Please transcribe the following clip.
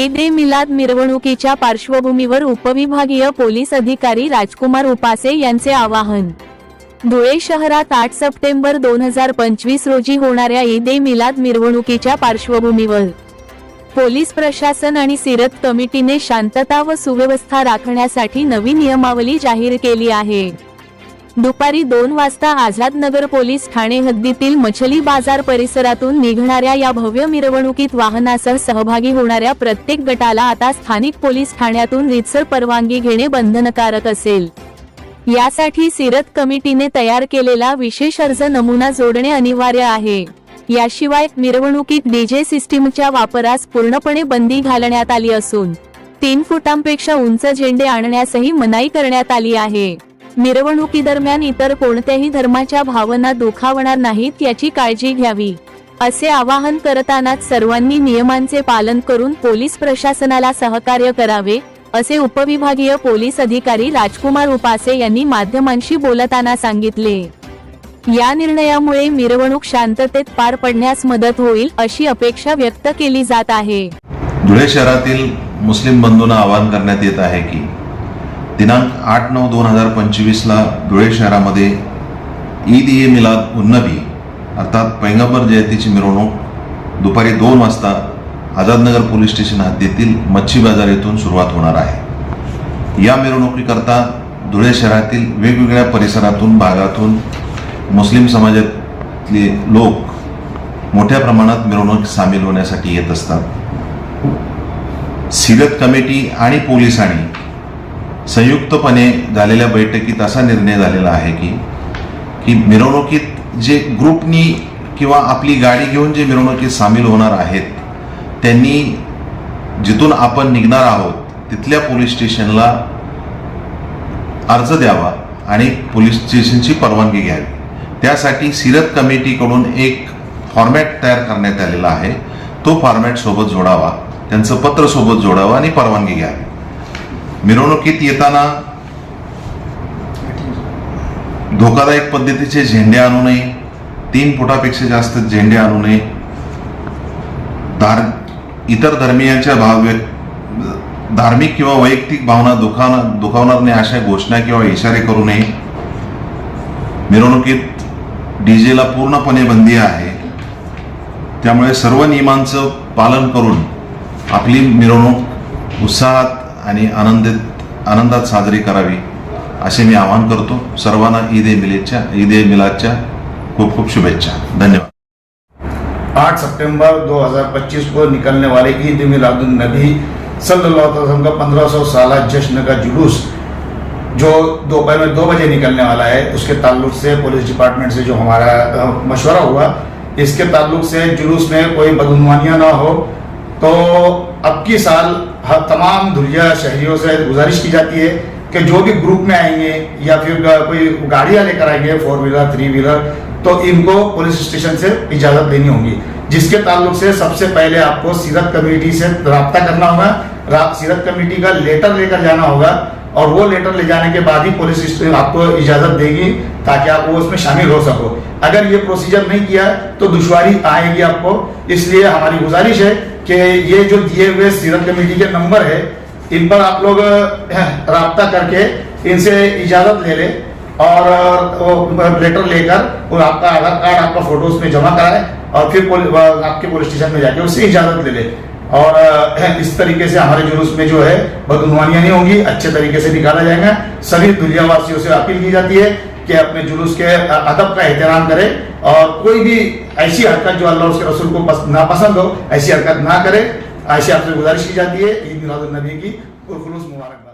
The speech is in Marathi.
ईद ए मिलाद मिरवणुकीच्या पार्श्वभूमीवर उपविभागीय पोलीस अधिकारी राजकुमार उपासे यांचे आवाहन. धुळे शहरात आठ सप्टेंबर दोन हजार पंचवीस रोजी होणाऱ्या ईद ए मिलाद मिरवणुकीच्या पार्श्वभूमीवर पोलीस प्रशासन आणि सिरत कमिटीने शांतता व सुव्यवस्था राखण्यासाठी नवी नियमावली जाहीर केली आहे. दुपारी दोन वाजता आझाद नगर पोलीस ठाणे हद्दीतील मछली बाजार परिसरातून निघणाऱ्या या भव्य मिरवणुकीत वाहनासह सहभागी होणाऱ्या प्रत्येक गटाला आता स्थानिक पोलीस ठाण्यातून रीतसर परवानगी घेणे बंधनकारक असेल. यासाठी सिरत कमिटीने तयार केलेला विशेष अर्ज नमुना जोडणे अनिवार्य आहे. याशिवाय मिरवणुकीत डीजे सिस्टीमच्या वापरास पूर्णपणे बंदी घालण्यात आली असून तीन फुटांपेक्षा उंच झेंडे आणण्यासही मनाई करण्यात आली आहे. मिरवणुकीदरम्यान इतर कोणत्याही धर्माच्या भावना दुखावणार नाहीत याची काळजी घ्यावी. असे आवाहन करतानाच सर्वांनी नियमांचे पालन करून पोलीस प्रशासनाला सहकार्य करावे असे उपविभागीय पोलीस अधिकारी राजकुमार उपासे यांनी माध्यमांशी बोलताना सांगितले. या निर्णयामुळे मिरवणूक शांततेत पार पडण्यास मदत होईल अशी अपेक्षा व्यक्त केली जात आहे. धुळे शहरातील मुस्लिम बंधूंना आवाहन करण्यात येत आहे की दिनांक आठ नऊ दोन हजार पंचवीसला धुळे शहरामध्ये ईद ए मिलाद उन्नबी अर्थात पैगंबर जयंतीची मिरवणूक दुपारी दोन वाजता आझादनगर पोलीस स्टेशन हद्दीतील मच्छी बाजार येथून सुरुवात होणार आहे. या मिरवणुकीकरता धुळे शहरातील वेगवेगळ्या परिसरातून भागातून मुस्लिम समाजातले लोक मोठ्या प्रमाणात मिरवणूक सामील होण्यासाठी येत असतात. सिरत कमिटी आणि पोलिसांनी संयुक्तपणे झालेल्या बैठकीत असा निर्णय झालेला आहे की की मिरवणुकीत जे ग्रुपनी किंवा आपली गाडी घेऊन जे मिरवणुकीत सामील होणार आहेत त्यांनी जिथून आपण निघणार आहोत तिथल्या पोलीस स्टेशनला अर्ज द्यावा आणि पोलीस स्टेशनची परवानगी घ्यावी. त्यासाठी सिरत कमिटीकडून एक फॉर्मॅट तयार करण्यात आलेला आहे. तो फॉर्मॅट सोबत जोडावा त्यांचं पत्र सोबत जोडावं आणि परवानगी घ्यावी. मिरवणुकीत येताना धोकादायक पद्धतीचे झेंडे आणू नये तीन फुटापेक्षा जास्त झेंडे आणू नये. धार इतर धर्मीयांच्या भाव धार्मिक किंवा वैयक्तिक भावना दुखावणार दुखावणार नाही अशा घोषणा किंवा इशारे करू नये. मिरवणुकीत डीजेला पूर्णपणे बंदी आहे. त्यामुळे सर्व नियमांचं पालन करून आपली मिरवणूक उत्साहात आनंदित, आनंदात साजरी करावी, असे मी आवाहन करतो. सर्वांना ईद ए मिलेदच्या ईद ए मिलादच्या खूप खूप शुभेच्छा. धन्यवाद. 8 सितंबर 2025 को निकलने वाले ईद मिलादुन नबी वसल्लम का 1500 साल जश्न का जुलूस, जो दोपहर में दो बजे निकलने वाला है, उसके ताल्लुक से पुलिस डिपार्टमेंट से जो हमारा मशवरा हुआ, इसके ताल्लुक से जुलूस में कोई बदगुमानियाँ ना हो तो अब की साल हर तमाम धुलिया शहरियों से गुजारिश की जाती है कि जो भी ग्रुप में आएँगे या फिर कोई गाड़ियाँ लेकर आएँगे फोर व्हीलर थ्री व्हीलर तो इनको पुलिस स्टेशन से इजाज़त लेनी होगी। जिसके ताल्लुक से सबसे पहले आपको सीरत कमेटी से रब्ता करना होगा। सीरत कमेटी का लेटर लेकर जाना होगा और वो लेटर ले जाने के बाद ही पुलिस आपको इजाज़त देगी ताकि आप वो उसमें शामिल हो सको। अगर ये प्रोसीजर नहीं किया तो दुश्वारी आएगी आपको। इसलिए हमारी गुजारिश है कि ये जो दिए हुए सीरत कमेटी के नंबर है, इन पर आप लोग रब्ता करके इनसे इजाज़त ले लें और लेटर लेकर और आपका आधार कार्ड, आपका फ़ोटो उसमें जमा कराए और फिर आपके पुलिस स्टेशन में जाके उससे इजाज़त ले ले। और इस तरीके से हमारे जुलूस में जो है बदगुमानियाँ नहीं होंगी, अच्छे तरीके से निकाला जाएगा। सभी दुनिया वासियों से अपील की जाती है कि अपने जुलूस के अदब का एहतराम करें। कोई भी ऐसी हरकत जो अल्लाह उसके रसूल को पस, नापसंद हो ऐसी हरकत ना करे ऐसी आपसे गुजारिश की जाती है ईद मिलादुल नबी की पुरखुलूस मुबारकबाद।